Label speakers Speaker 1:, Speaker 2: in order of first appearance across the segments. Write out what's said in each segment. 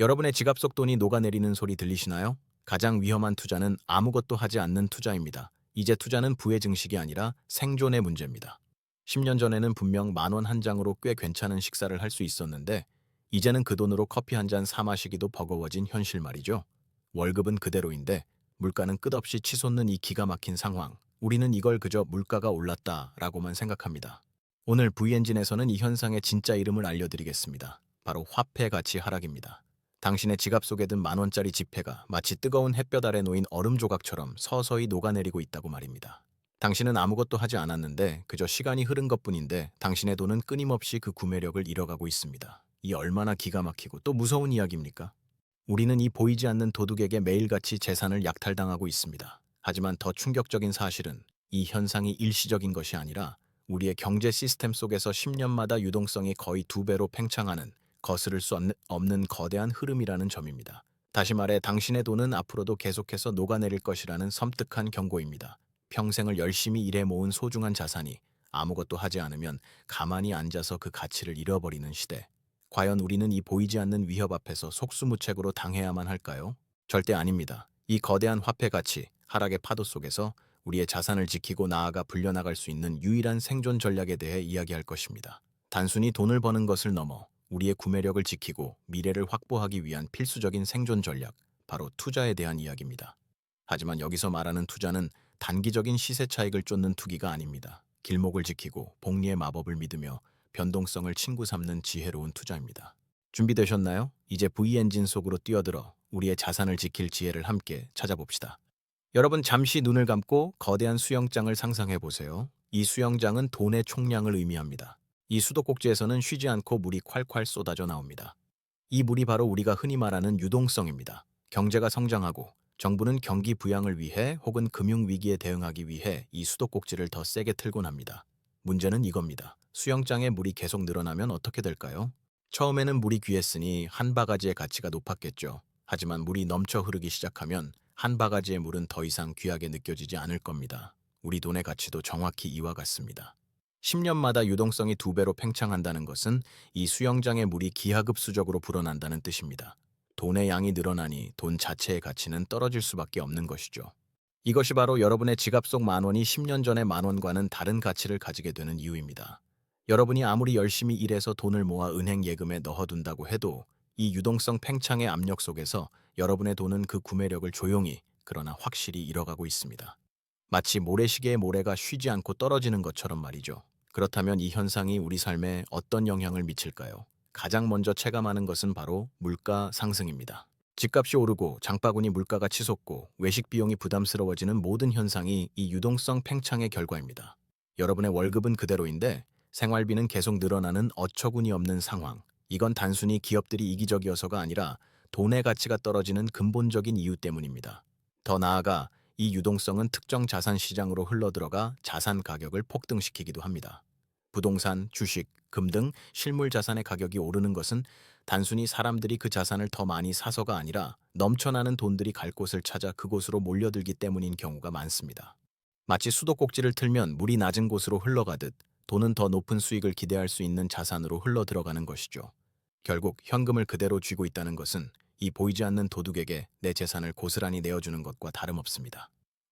Speaker 1: 여러분의 지갑 속 돈이 녹아내리는 소리 들리시나요? 가장 위험한 투자는 아무것도 하지 않는 투자입니다. 이제 투자는 부의 증식이 아니라 생존의 문제입니다. 10년 전에는 분명 만 원 한 장으로 꽤 괜찮은 식사를 할 수 있었는데 이제는 그 돈으로 커피 한 잔 사 마시기도 버거워진 현실 말이죠. 월급은 그대로인데 물가는 끝없이 치솟는 이 기가 막힌 상황. 우리는 이걸 그저 물가가 올랐다라고만 생각합니다. 오늘 V엔진에서는 이 현상의 진짜 이름을 알려드리겠습니다. 바로 화폐 가치 하락입니다. 당신의 지갑 속에 든 만 원짜리 지폐가 마치 뜨거운 햇볕 아래 놓인 얼음 조각처럼 서서히 녹아내리고 있다고 말입니다. 당신은 아무것도 하지 않았는데 그저 시간이 흐른 것뿐인데 당신의 돈은 끊임없이 그 구매력을 잃어가고 있습니다. 이 얼마나 기가 막히고 또 무서운 이야기입니까? 우리는 이 보이지 않는 도둑에게 매일같이 재산을 약탈당하고 있습니다. 하지만 더 충격적인 사실은 이 현상이 일시적인 것이 아니라 우리의 경제 시스템 속에서 10년마다 유동성이 거의 두 배로 팽창하는 거스를 수 없는- 거대한 흐름이라는 점입니다. 다시 말해 당신의 돈은 앞으로도 계속해서 녹아내릴 것이라는 섬뜩한 경고입니다. 평생을 열심히 일해 모은 소중한 자산이 아무것도 하지 않으면 가만히 앉아서 그 가치를 잃어버리는 시대. 과연 우리는 이 보이지 않는 위협 앞에서 속수무책으로 당해야만 할까요? 절대 아닙니다. 이 거대한 화폐 가치, 하락의 파도 속에서 우리의 자산을 지키고 나아가 불려나갈 수 있는 유일한 생존 전략에 대해 이야기할 것입니다. 단순히 돈을 버는 것을 넘어 우리의 구매력을 지키고 미래를 확보하기 위한 필수적인 생존 전략, 바로 투자에 대한 이야기입니다. 하지만 여기서 말하는 투자는 단기적인 시세 차익을 쫓는 투기가 아닙니다. 길목을 지키고 복리의 마법을 믿으며 변동성을 친구 삼는 지혜로운 투자입니다. 준비되셨나요? 이제 V엔진 속으로 뛰어들어 우리의 자산을 지킬 지혜를 함께 찾아봅시다. 여러분 잠시 눈을 감고 거대한 수영장을 상상해 보세요. 이 수영장은 돈의 총량을 의미합니다. 이 수도꼭지에서는 쉬지 않고 물이 콸콸 쏟아져 나옵니다. 이 물이 바로 우리가 흔히 말하는 유동성입니다. 경제가 성장하고 정부는 경기 부양을 위해 혹은 금융 위기에 대응하기 위해 이 수도꼭지를 더 세게 틀곤 합니다. 문제는 이겁니다. 수영장에 물이 계속 늘어나면 어떻게 될까요? 처음에는 물이 귀했으니 한 바가지의 가치가 높았겠죠. 하지만 물이 넘쳐 흐르기 시작하면 한 바가지의 물은 더 이상 귀하게 느껴지지 않을 겁니다. 우리 돈의 가치도 정확히 이와 같습니다. 10년마다 유동성이 두 배로 팽창한다는 것은 이 수영장의 물이 기하급수적으로 불어난다는 뜻입니다. 돈의 양이 늘어나니 돈 자체의 가치는 떨어질 수밖에 없는 것이죠. 이것이 바로 여러분의 지갑 속 만 원이 10년 전의 만 원과는 다른 가치를 가지게 되는 이유입니다. 여러분이 아무리 열심히 일해서 돈을 모아 은행 예금에 넣어둔다고 해도 이 유동성 팽창의 압력 속에서 여러분의 돈은 그 구매력을 조용히 그러나 확실히 잃어가고 있습니다. 마치 모래시계의 모래가 쉬지 않고 떨어지는 것처럼 말이죠. 그렇다면 이 현상이 우리 삶에 어떤 영향을 미칠까요? 가장 먼저 체감하는 것은 바로 물가 상승입니다. 집값이 오르고 장바구니 물가가 치솟고 외식 비용이 부담스러워지는 모든 현상이 이 유동성 팽창의 결과입니다. 여러분의 월급은 그대로인데 생활비는 계속 늘어나는 어처구니 없는 상황. 이건 단순히 기업들이 이기적이어서가 아니라 돈의 가치가 떨어지는 근본적인 이유 때문입니다. 더 나아가 이 유동성은 특정 자산 시장으로 흘러들어가 자산 가격을 폭등시키기도 합니다. 부동산, 주식, 금 등 실물 자산의 가격이 오르는 것은 단순히 사람들이 그 자산을 더 많이 사서가 아니라 넘쳐나는 돈들이 갈 곳을 찾아 그곳으로 몰려들기 때문인 경우가 많습니다. 마치 수도꼭지를 틀면 물이 낮은 곳으로 흘러가듯 돈은 더 높은 수익을 기대할 수 있는 자산으로 흘러들어가는 것이죠. 결국 현금을 그대로 쥐고 있다는 것은 이 보이지 않는 도둑에게 내 재산을 고스란히 내어주는 것과 다름없습니다.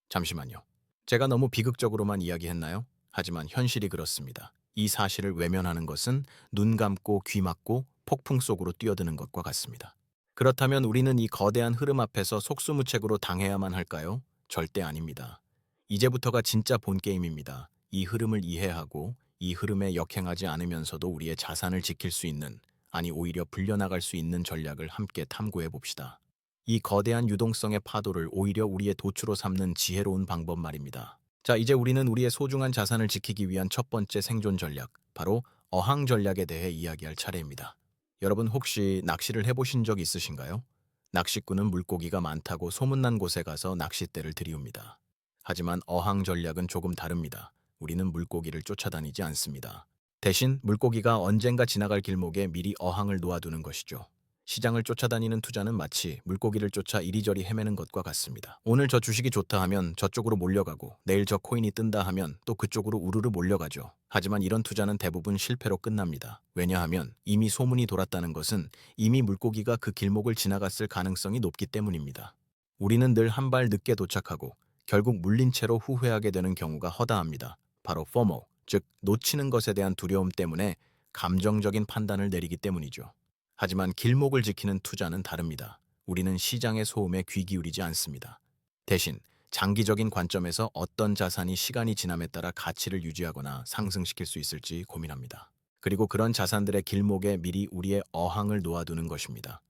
Speaker 1: 잠시만요. 제가 너무 비극적으로만 이야기했나요? 하지만 현실이 그렇습니다. 이 사실을 외면하는 것은 눈 감고 귀 막고 폭풍 속으로 뛰어드는 것과 같습니다. 그렇다면 우리는 이 거대한 흐름 앞에서 속수무책으로 당해야만 할까요? 절대 아닙니다. 이제부터가 진짜 본 게임입니다. 이 흐름을 이해하고 이 흐름에 역행하지 않으면서도 우리의 자산을 지킬 수 있는, 아니 오히려 불려나갈 수 있는 전략을 함께 탐구해 봅시다. 이 거대한 유동성의 파도를 오히려 우리의 도추로 삼는 지혜로운 방법 말입니다. 자, 이제 우리는 우리의 소중한 자산을 지키기 위한 첫 번째 생존 전략, 바로 어항 전략에 대해 이야기할 차례입니다. 여러분 혹시 낚시를 해보신 적 있으신가요? 낚시꾼은 물고기가 많다고 소문난 곳에 가서 낚싯대를 들이웁니다. 하지만 어항 전략은 조금 다릅니다. 우리는 물고기를 쫓아다니지 않습니다. 대신 물고기가 언젠가 지나갈 길목에 미리 어항을 놓아두는 것이죠. 시장을 쫓아다니는 투자는 마치 물고기를 쫓아 이리저리 헤매는 것과 같습니다. 오늘 저 주식이 좋다 하면 저쪽으로 몰려가고 내일 저 코인이 뜬다 하면 또 그쪽으로 우르르 몰려가죠. 하지만 이런 투자는 대부분 실패로 끝납니다. 왜냐하면 이미 소문이 돌았다는 것은 이미 물고기가 그 길목을 지나갔을 가능성이 높기 때문입니다. 우리는 늘 한 발 늦게 도착하고 결국 물린 채로 후회하게 되는 경우가 허다합니다. 바로 FOMO, 즉 놓치는 것에 대한 두려움 때문에 감정적인 판단을 내리기 때문이죠. 하지만 길목을 지키는 투자는 다릅니다. 우리는 시장의 소음에 귀 기울이지 않습니다. 대신 장기적인 관점에서 어떤 자산이 시간이 지남에 따라 가치를 유지하거나 상승시킬 수 있을지 고민합니다. 그리고 그런 자산들의 길목에 미리 우리의 어항을 놓아두는 것입니다.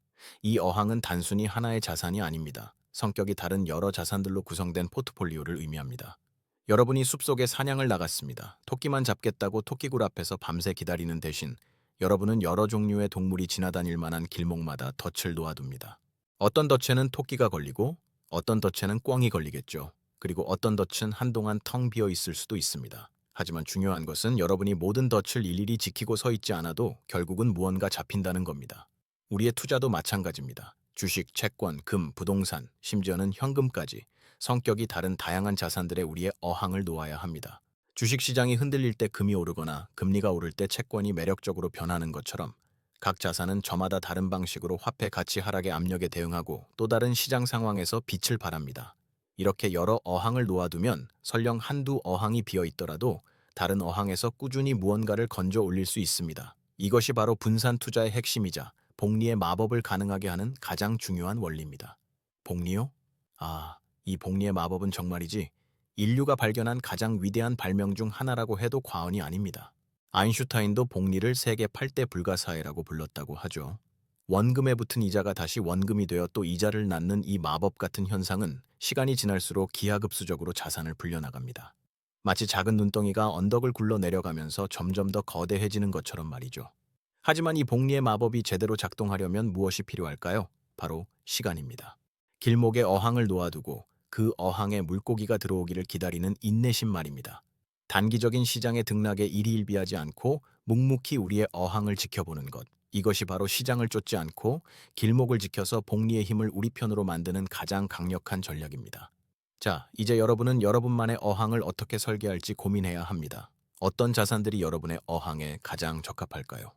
Speaker 1: 이 어항은 단순히 하나의 자산이 아닙니다. 성격이 다른 여러 자산들로 구성된 포트폴리오를 의미합니다. 여러분이 숲속에 사냥을 나갔습니다. 토끼만 잡겠다고 토끼굴 앞에서 밤새 기다리는 대신 여러분은 여러 종류의 동물이 지나다닐 만한 길목마다 덫을 놓아둡니다. 어떤 덫에는 토끼가 걸리고 어떤 덫에는 꿩이 걸리겠죠. 그리고 어떤 덫은 한동안 텅 비어 있을 수도 있습니다. 하지만 중요한 것은 여러분이 모든 덫을 일일이 지키고 서 있지 않아도 결국은 무언가 잡힌다는 겁니다. 우리의 투자도 마찬가지입니다. 주식, 채권, 금, 부동산, 심지어는 현금까지 성격이 다른 다양한 자산들에 우리의 어항을 놓아야 합니다. 주식 시장이 흔들릴 때 금이 오르거나 금리가 오를 때 채권이 매력적으로 변하는 것처럼 각 자산은 저마다 다른 방식으로 화폐 가치 하락의 압력에 대응하고 또 다른 시장 상황에서 빛을 발합니다. 이렇게 여러 어항을 놓아두면 설령 한두 어항이 비어 있더라도 다른 어항에서 꾸준히 무언가를 건져 올릴 수 있습니다. 이것이 바로 분산 투자의 핵심이자 복리의 마법을 가능하게 하는 가장 중요한 원리입니다. 복리요? 아, 이 복리의 마법은 정말이지 인류가 발견한 가장 위대한 발명 중 하나라고 해도 과언이 아닙니다. 아인슈타인도 복리를 세계 8대 불가사의라고 불렀다고 하죠. 원금에 붙은 이자가 다시 원금이 되어 또 이자를 낳는 이 마법 같은 현상은 시간이 지날수록 기하급수적으로 자산을 불려나갑니다. 마치 작은 눈덩이가 언덕을 굴러 내려가면서 점점 더 거대해지는 것처럼 말이죠. 하지만 이 복리의 마법이 제대로 작동하려면 무엇이 필요할까요? 바로 시간입니다. 길목에 어항을 놓아두고 그 어항에 물고기가 들어오기를 기다리는 인내심 말입니다. 단기적인 시장의 등락에 일희일비하지 않고 묵묵히 우리의 어항을 지켜보는 것. 이것이 바로 시장을 쫓지 않고 길목을 지켜서 복리의 힘을 우리 편으로 만드는 가장 강력한 전략입니다. 자, 이제 여러분은 여러분만의 어항을 어떻게 설계할지 고민해야 합니다. 어떤 자산들이 여러분의 어항에 가장 적합할까요?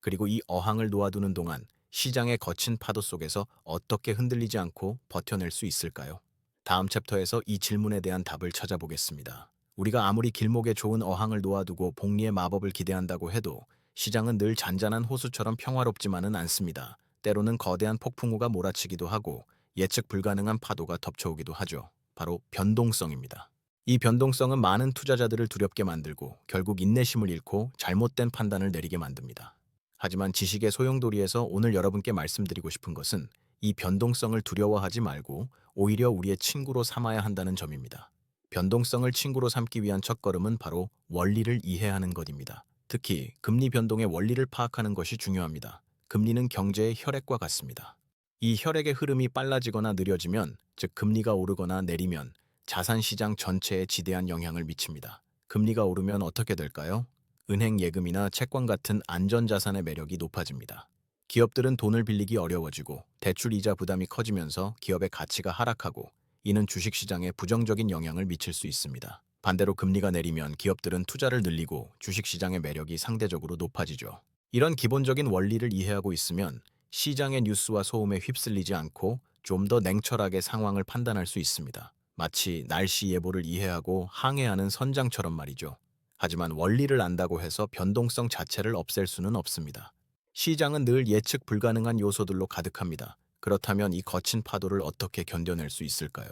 Speaker 1: 그리고 이 어항을 놓아두는 동안 시장의 거친 파도 속에서 어떻게 흔들리지 않고 버텨낼 수 있을까요? 다음 챕터에서 이 질문에 대한 답을 찾아보겠습니다. 우리가 아무리 길목에 좋은 어항을 놓아두고 복리의 마법을 기대한다고 해도 시장은 늘 잔잔한 호수처럼 평화롭지만은 않습니다. 때로는 거대한 폭풍우가 몰아치기도 하고 예측 불가능한 파도가 덮쳐오기도 하죠. 바로 변동성입니다. 이 변동성은 많은 투자자들을 두렵게 만들고 결국 인내심을 잃고 잘못된 판단을 내리게 만듭니다. 하지만 지식의 소용돌이에서 오늘 여러분께 말씀드리고 싶은 것은 이 변동성을 두려워하지 말고 오히려 우리의 친구로 삼아야 한다는 점입니다. 변동성을 친구로 삼기 위한 첫걸음은 바로 원리를 이해하는 것입니다. 특히 금리 변동의 원리를 파악하는 것이 중요합니다. 금리는 경제의 혈액과 같습니다. 이 혈액의 흐름이 빨라지거나 느려지면, 즉 금리가 오르거나 내리면 자산 시장 전체에 지대한 영향을 미칩니다. 금리가 오르면 어떻게 될까요? 은행 예금이나 채권 같은 안전자산의 매력이 높아집니다. 기업들은 돈을 빌리기 어려워지고 대출 이자 부담이 커지면서 기업의 가치가 하락하고 이는 주식시장에 부정적인 영향을 미칠 수 있습니다. 반대로 금리가 내리면 기업들은 투자를 늘리고 주식시장의 매력이 상대적으로 높아지죠. 이런 기본적인 원리를 이해하고 있으면 시장의 뉴스와 소음에 휩쓸리지 않고 좀 더 냉철하게 상황을 판단할 수 있습니다. 마치 날씨 예보를 이해하고 항해하는 선장처럼 말이죠. 하지만 원리를 안다고 해서 변동성 자체를 없앨 수는 없습니다. 시장은 늘 예측 불가능한 요소들로 가득합니다. 그렇다면 이 거친 파도를 어떻게 견뎌낼 수 있을까요?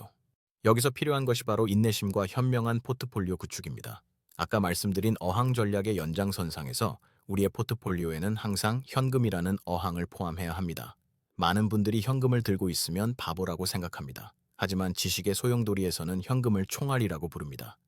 Speaker 1: 여기서 필요한 것이 바로 인내심과 현명한 포트폴리오 구축입니다. 아까 말씀드린 어항 전략의 연장선상에서 우리의 포트폴리오에는 항상 현금이라는 어항을 포함해야 합니다. 많은 분들이 현금을 들고 있으면 바보라고 생각합니다. 하지만 지식의 소용돌이에서는 현금을 총알이라고 부릅니다.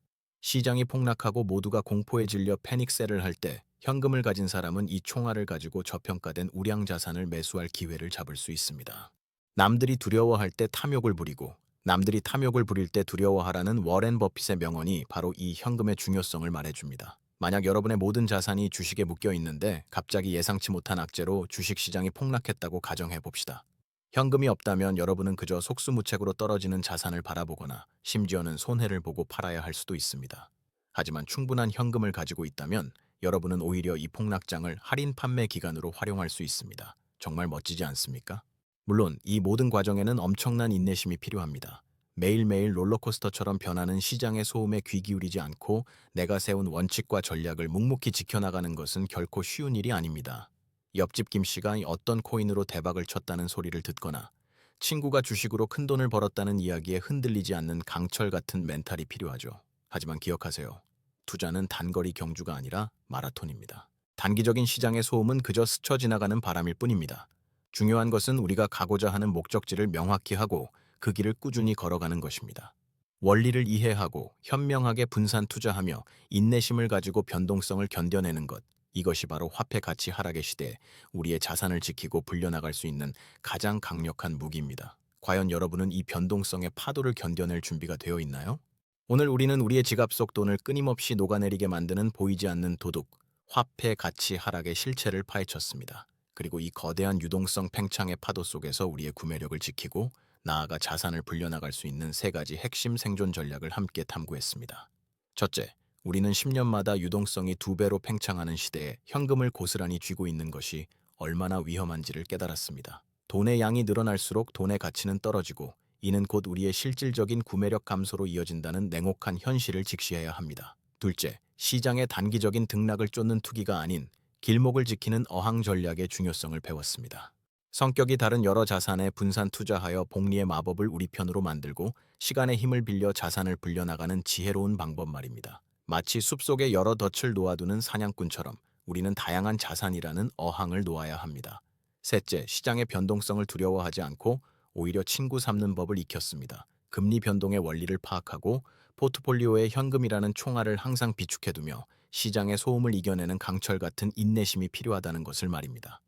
Speaker 1: 시장이 폭락하고 모두가 공포에 질려 패닉셀을 할 때 현금을 가진 사람은 이 총알을 가지고 저평가된 우량 자산을 매수할 기회를 잡을 수 있습니다. 남들이 두려워할 때 탐욕을 부리고 남들이 탐욕을 부릴 때 두려워하라는 워렌 버핏의 명언이 바로 이 현금의 중요성을 말해줍니다. 만약 여러분의 모든 자산이 주식에 묶여 있는데 갑자기 예상치 못한 악재로 주식 시장이 폭락했다고 가정해 봅시다. 현금이 없다면 여러분은 그저 속수무책으로 떨어지는 자산을 바라보거나 심지어는 손해를 보고 팔아야 할 수도 있습니다. 하지만 충분한 현금을 가지고 있다면 여러분은 오히려 이 폭락장을 할인 판매 기간으로 활용할 수 있습니다. 정말 멋지지 않습니까? 물론 이 모든 과정에는 엄청난 인내심이 필요합니다. 매일매일 롤러코스터처럼 변하는 시장의 소음에 귀 기울이지 않고 내가 세운 원칙과 전략을 묵묵히 지켜나가는 것은 결코 쉬운 일이 아닙니다. 옆집 김 씨가 어떤 코인으로 대박을 쳤다는 소리를 듣거나 친구가 주식으로 큰 돈을 벌었다는 이야기에 흔들리지 않는 강철 같은 멘탈이 필요하죠. 하지만 기억하세요. 투자는 단거리 경주가 아니라 마라톤입니다. 단기적인 시장의 소음은 그저 스쳐 지나가는 바람일 뿐입니다. 중요한 것은 우리가 가고자 하는 목적지를 명확히 하고 그 길을 꾸준히 걸어가는 것입니다. 원리를 이해하고 현명하게 분산 투자하며 인내심을 가지고 변동성을 견뎌내는 것. 이것이 바로 화폐 가치 하락의 시대에 우리의 자산을 지키고 불려나갈 수 있는 가장 강력한 무기입니다. 과연 여러분은 이 변동성의 파도를 견뎌낼 준비가 되어 있나요? 오늘 우리는 우리의 지갑 속 돈을 끊임없이 녹아내리게 만드는 보이지 않는 도둑, 화폐 가치 하락의 실체를 파헤쳤습니다. 그리고 이 거대한 유동성 팽창의 파도 속에서 우리의 구매력을 지키고 나아가 자산을 불려나갈 수 있는 세 가지 핵심 생존 전략을 함께 탐구했습니다. 첫째, 우리는 10년마다 유동성이 두 배로 팽창하는 시대에 현금을 고스란히 쥐고 있는 것이 얼마나 위험한지를 깨달았습니다. 돈의 양이 늘어날수록 돈의 가치는 떨어지고 이는 곧 우리의 실질적인 구매력 감소로 이어진다는 냉혹한 현실을 직시해야 합니다. 둘째, 시장의 단기적인 등락을 쫓는 투기가 아닌 길목을 지키는 어항 전략의 중요성을 배웠습니다. 성격이 다른 여러 자산에 분산 투자하여 복리의 마법을 우리 편으로 만들고 시간의 힘을 빌려 자산을 불려나가는 지혜로운 방법 말입니다. 마치 숲속에 여러 덫을 놓아두는 사냥꾼처럼 우리는 다양한 자산이라는 어항을 놓아야 합니다. 셋째, 시장의 변동성을 두려워하지 않고 오히려 친구 삼는 법을 익혔습니다. 금리 변동의 원리를 파악하고 포트폴리오에 현금이라는 총알을 항상 비축해두며 시장의 소음을 이겨내는 강철 같은 인내심이 필요하다는 것을 말입니다.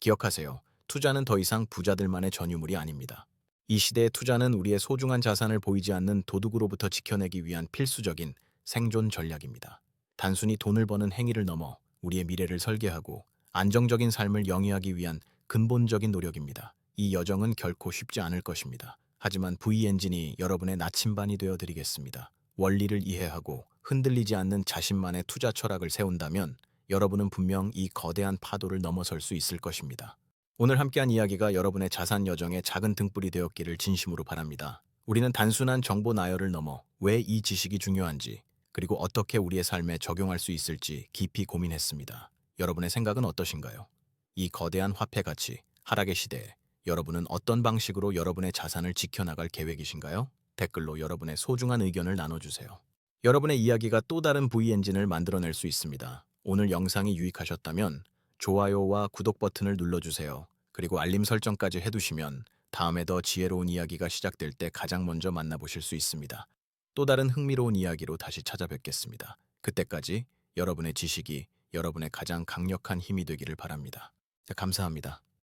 Speaker 1: 기억하세요. 투자는 더 이상 부자들만의 전유물이 아닙니다. 이 시대의 투자는 우리의 소중한 자산을 보이지 않는 도둑으로부터 지켜내기 위한 필수적인 생존 전략입니다. 단순히 돈을 버는 행위를 넘어 우리의 미래를 설계하고 안정적인 삶을 영위하기 위한 근본적인 노력입니다. 이 여정은 결코 쉽지 않을 것입니다. 하지만 V 엔진이 여러분의 나침반이 되어 드리겠습니다. 원리를 이해하고 흔들리지 않는 자신만의 투자 철학을 세운다면 여러분은 분명 이 거대한 파도를 넘어설 수 있을 것입니다. 오늘 함께한 이야기가 여러분의 자산 여정에 작은 등불이 되었기를 진심으로 바랍니다. 우리는 단순한 정보 나열을 넘어 왜 이 지식이 중요한지 그리고 어떻게 우리의 삶에 적용할 수 있을지 깊이 고민했습니다. 여러분의 생각은 어떠신가요? 이 거대한 화폐 가치, 하락의 시대에 여러분은 어떤 방식으로 여러분의 자산을 지켜나갈 계획이신가요? 댓글로 여러분의 소중한 의견을 나눠주세요. 여러분의 이야기가 또 다른 V 엔진을 만들어낼 수 있습니다. 오늘 영상이 유익하셨다면 좋아요와 구독 버튼을 눌러주세요. 그리고 알림 설정까지 해두시면 다음에 더 지혜로운 이야기가 시작될 때 가장 먼저 만나보실 수 있습니다. 또 다른 흥미로운 이야기로 다시 찾아뵙겠습니다. 그때까지 여러분의 지식이 여러분의 가장 강력한 힘이 되기를 바랍니다. 자, 감사합니다.